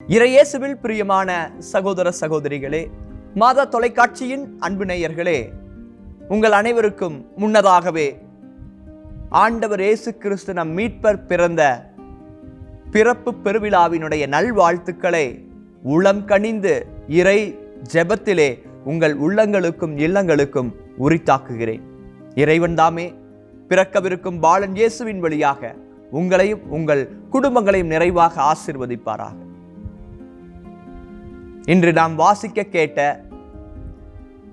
இறையேசுவில் பிரியமான சகோதர சகோதரிகளே மாதா தொலைக்காட்சியின் அன்பு நேயர்களே உங்கள் அனைவருக்கும் முன்னதாகவே ஆண்டவர் இயேசு கிறிஸ்து நம் மீட்பர் பிறந்த பிறப்பு பெருவிழாவினுடைய நல்வாழ்த்துக்களை உளம் கனிந்து இறை ஜெபத்திலே உங்கள் உள்ளங்களுக்கும் இல்லங்களுக்கும் உரித்தாக்குகிறேன். இறைவன் தாமே பிறக்கவிருக்கும் பாலன் இயேசுவின் வழியாக உங்களையும் உங்கள் குடும்பங்களையும் நிறைவாக ஆசிர்வதிப்பாராக. இன்று நாம் வாசிக்க கேட்ட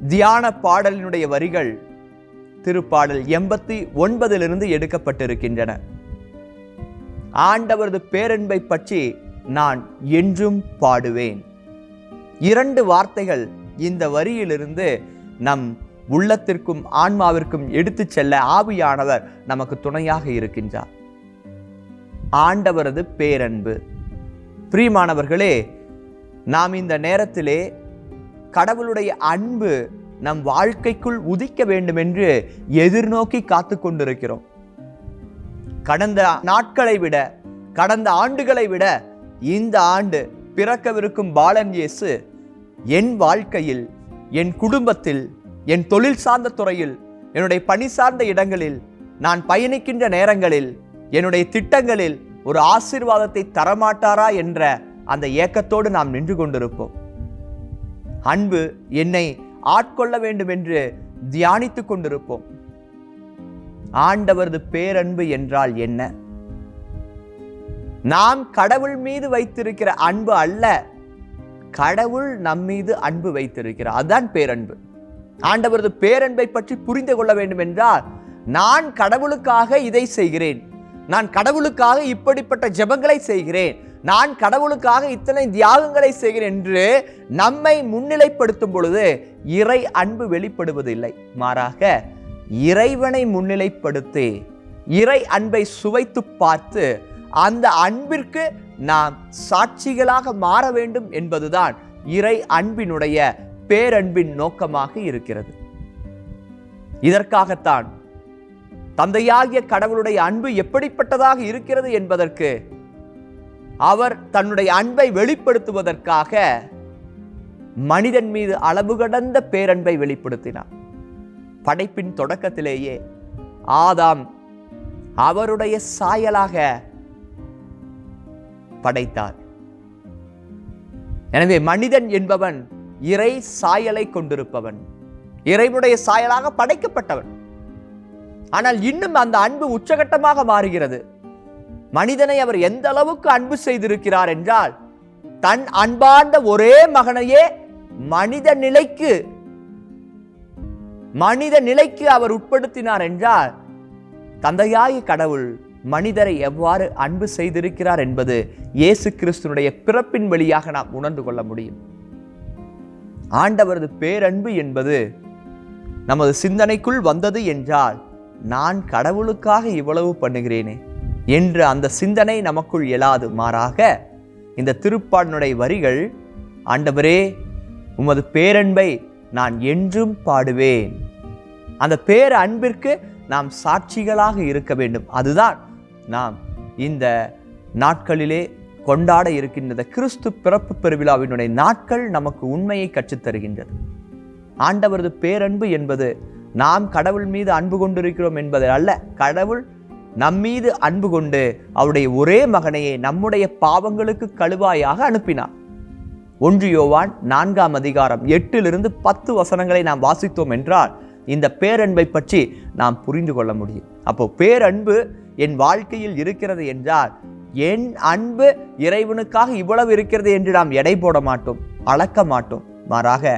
தியான பாடலினுடைய வரிகள் திருப்பாடல் எண்பத்தி ஒன்பதிலிருந்து எடுக்கப்பட்டிருக்கின்றன. ஆண்டவரது பேரன்பை பற்றி நான் என்றும் பாடுவேன். இரண்டு வார்த்தைகள் இந்த வரியிலிருந்து நம் உள்ளத்திற்கும் ஆன்மாவிற்கும் எடுத்துச் செல்ல ஆவியானவர் நமக்கு துணையாக இருக்கின்றார். ஆண்டவரது பேரன்பு. பிரியமானவர்களே நாம் இந்த நேரத்திலே கடவுளுடைய அன்பு நம் வாழ்க்கைக்குள் உதிக்க வேண்டும் என்று எதிர்நோக்கி காத்து கொண்டிருக்கிறோம். கடந்த நாட்களை விட கடந்த ஆண்டுகளை விட இந்த ஆண்டு பிறக்கவிருக்கும் பாலன் இயேசு என் வாழ்க்கையில் என் குடும்பத்தில் என் தொழில் சார்ந்த துறையில் என்னுடைய பணி சார்ந்த இடங்களில் நான் பயணிக்கின்ற நேரங்களில் என்னுடைய திட்டங்களில் ஒரு ஆசீர்வாதத்தை தரமாட்டாரா என்ற அந்த ஏக்கத்தோடு நாம் நின்று கொண்டிருப்போம். அன்பு என்னை ஆட்கொள்ள வேண்டும் என்று தியானித்துக் கொண்டிருப்போம். ஆண்டவரது பேரன்பு என்றால் என்ன? நாம் கடவுள் மீது வைத்திருக்கிற அன்பு அல்ல கடவுள் நம் மீது அன்பு வைத்திருக்கிறார். அதுதான் பேரன்பு. ஆண்டவரது பேரன்பை பற்றி புரிந்து கொள்ள வேண்டும் என்றால் நான் கடவுளுக்காக இதை செய்கிறேன். நான் கடவுளுக்காக இப்படிப்பட்ட ஜெபங்களை செய்கிறேன். நான் கடவுளுக்காக இத்தனை தியாகங்களை செய்கிறேன் என்று நம்மை முன்னிலைப்படுத்தும் பொழுது இறை அன்பு வெளிப்படுவதில்லை. மாறாக இறைவனை முன்னிலைப்படுத்தி இறை அன்பை சுவைத்து பார்த்து அந்த அன்பிற்கு நாம் சாட்சிகளாக மாற வேண்டும் என்பதுதான் இறை அன்பினுடைய பேரன்பின் நோக்கமாக இருக்கிறது. இதற்காகத்தான் தந்தையாகிய கடவுளுடைய அன்பு எப்படிப்பட்டதாக இருக்கிறது என்பதற்கு அவர் தன்னுடைய அன்பை வெளிப்படுத்துவதற்காக மனிதன் மீது அளவு கடந்த பேரன்பை வெளிப்படுத்தினார். படைப்பின் தொடக்கத்திலேயே ஆதாம் அவருடைய சாயலாக படைத்தார். எனவே மனிதன் என்பவன் இறை சாயலை கொண்டிருப்பவன் இறைவனுடைய சாயலாக படைக்கப்பட்டவன். ஆனால் இன்னும் அந்த அன்பு உச்சகட்டமாக மாறுகிறது. மனிதனை அவர் எந்த அளவுக்கு அன்பு செய்திருக்கிறார் என்றால் தன் அன்பார்ந்த ஒரே மகனையே மனித நிலைக்கு மனித நிலைக்கு அவர் உட்படுத்தினார் என்றால் தந்தையாய கடவுள் மனிதரை எவ்வாறு அன்பு செய்திருக்கிறார் என்பது இயேசு கிறிஸ்துனுடைய பிறப்பின் வழியாக நாம் உணர்ந்து கொள்ள முடியும். ஆண்டவரது பேரன்பு என்பது நமது சிந்தனைக்குள் வந்தது என்றால் நான் கடவுளுக்காக இவ்வளவு பண்ணுகிறேனே. என்று அந்த சிந்தனை நமக்குள் எழாது மாறாக இந்த திருப்பாடனுடைய வரிகள் ஆண்டவரே உமது பேரன்பை நான் என்றும் பாடுவேன். அந்த பேர அன்பிற்கு நாம் சாட்சிகளாக இருக்க வேண்டும். அதுதான் நாம் இந்த நாட்களிலே கொண்டாட இருக்கின்றது கிறிஸ்து பிறப்பு பெருவிழாவினுடைய நாட்கள் நமக்கு உண்மையை கற்றுத் தருகின்றது. ஆண்டவரது பேரன்பு என்பது நாம் கடவுள் மீது அன்பு கொண்டிருக்கிறோம் என்பது அல்ல கடவுள் நம்மீது அன்பு கொண்டு அவருடைய ஒரே மகனையே நம்முடைய பாவங்களுக்கு கழுவாயாக அனுப்பினார். ஒன்று யோவான் நான்காம் அதிகாரம் எட்டிலிருந்து பத்து வசனங்களை நாம் வாசித்தோம் என்றால் இந்த பேரன்பை பற்றி நாம் புரிந்து கொள்ள முடியும். அப்போ பேரன்பு என் வாழ்க்கையில் இருக்கிறது என்றால் என் அன்பு இறைவனுக்காக இவ்வளவு இருக்கிறது என்று நாம் எடை போட மாட்டோம் அளக்க மாட்டோம். மாறாக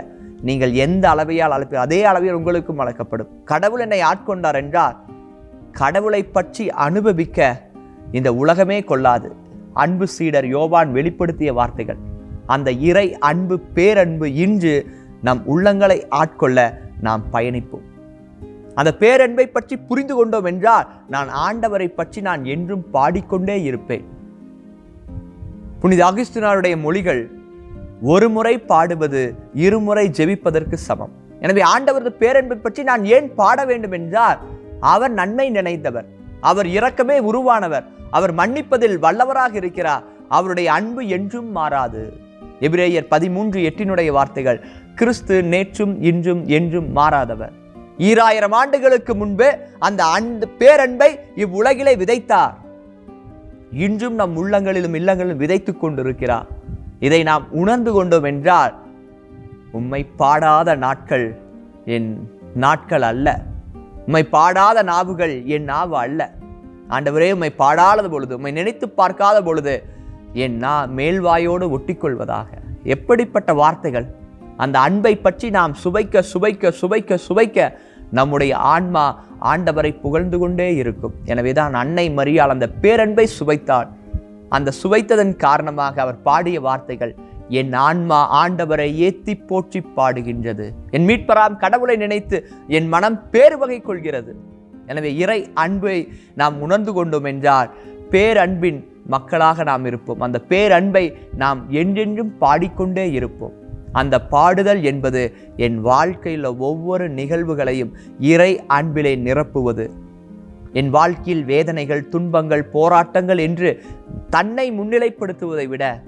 நீங்கள் எந்த அளவையால் அளப்பீர் அதே அளவில் உங்களுக்கும் அளக்கப்படும். கடவுள் என்னை ஆட்கொண்டார் என்றால் கடவுளை பற்றி அனுபவிக்க இந்த உலகமே கொள்ளாது. அன்பு சீடர் யோவான் வெளிப்படுத்திய வார்த்தைகள். அந்த இறை அன்பு பேரன்பு இன்று நம் உள்ளங்களை ஆட்கொள்ள நாம் பயணிப்போம். அந்த பேரன்பை பற்றி புரிந்து கொண்டோம் என்றால் நான் ஆண்டவரை பற்றி நான் என்றும் பாடிக்கொண்டே இருப்பேன். புனித அகிஸ்தினாருடைய மொழிகள் ஒரு முறை பாடுவது இருமுறை ஜெபிப்பதற்கு சமம். எனவே ஆண்டவரது பேரன்பை பற்றி நான் ஏன் பாட வேண்டும் என்றால் அவர் நன்மை நினைத்தவர் அவர் இரக்கமே உருவானவர். அவர் மன்னிப்பதில் வல்லவராக இருக்கிறார். அவருடைய அன்பு என்றும் மாறாது. எபிரேயர் பதிமூன்று எட்டினுடைய வார்த்தைகள் கிறிஸ்து நேற்றும் இன்றும் என்றும் மாறாதவர். ஈராயிரம் ஆண்டுகளுக்கு முன்பே அந்த அன்பு பேரன்பை இவ்வுலகிலே விதைத்தார். இன்றும் நம் உள்ளங்களிலும் இல்லங்களிலும் விதைத்துக் கொண்டிருக்கிறார். இதை நாம் உணர்ந்து கொண்டோம் என்றால் உம்மை பாடாத நாட்கள் என் நாட்கள் அல்ல. உம்மை பாடாத நாவுகள் என் நாவு அல்ல. ஆண்டவரே உம்மை பாடாத பொழுது உம்மை நினைத்து பார்க்காத பொழுது என் நா மேல்வாயோடு ஒட்டிக்கொள்வதாக. எப்படிப்பட்ட வார்த்தைகள்? அந்த அன்பை பற்றி நாம் சுவைக்க சுவைக்க சுவைக்க சுவைக்க நம்முடைய ஆன்மா ஆண்டவரை புகழ்ந்து கொண்டே இருக்கும். எனவேதான் அன்னை மரியாள் அந்த பேரன்பை சுவைத்தாள். அந்த சுவைத்ததன் காரணமாக அவர் பாடிய வார்த்தைகள் என் ஆன்மா ஆண்டவரை ஏத்தி போற்றி பாடுகின்றது. என் மீட்பராம் கடவுளை நினைத்து என் மனம் பேர்வகை கொள்கிறது. எனவே இறை அன்பை நாம் உணர்ந்து கொண்டோம் என்றால் பேரன்பின் மக்களாக நாம் இருப்போம். அந்த பேரன்பை நாம் என்றென்றும் பாடிக்கொண்டே இருப்போம். அந்த பாடுதல் என்பது என் வாழ்க்கையில் ஒவ்வொரு நிகழ்வுகளையும் இறை அன்பிலே நிரப்புவது. என் வாழ்க்கையில் வேதனைகள் துன்பங்கள் போராட்டங்கள் என்று தன்னை முன்னிலைப்படுத்துவதை விட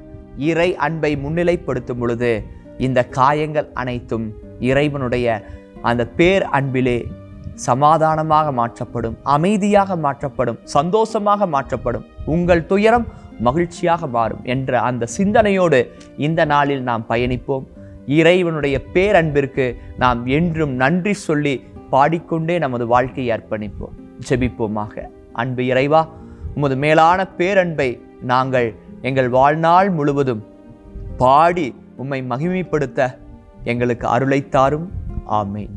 இறை அன்பை முன்னிலைப்படுத்தும் பொழுது இந்த காயங்கள் அனைத்தும் இறைவனுடைய அந்த பேர் அன்பிலே சமாதானமாக மாற்றப்படும் அமைதியாக மாற்றப்படும் சந்தோஷமாக மாற்றப்படும். உங்கள் துயரம் மகிழ்ச்சியாக மாறும் என்ற அந்த சிந்தனையோடு இந்த நாளில் நாம் பயணிப்போம். இறைவனுடைய பேரன்பிற்கு நாம் என்றும் நன்றி சொல்லி பாடிக்கொண்டே நமது வாழ்க்கையை அர்ப்பணிப்போம். ஜெபிப்போமாக. அன்பு இறைவா உமது மேலான பேரன்பை நாங்கள் எங்கள் வாழ்நாள் முழுவதும் பாடி உம்மை மகிமைப்படுத்த எங்களுக்கு அருளைத்தாரும் ஆமேன்.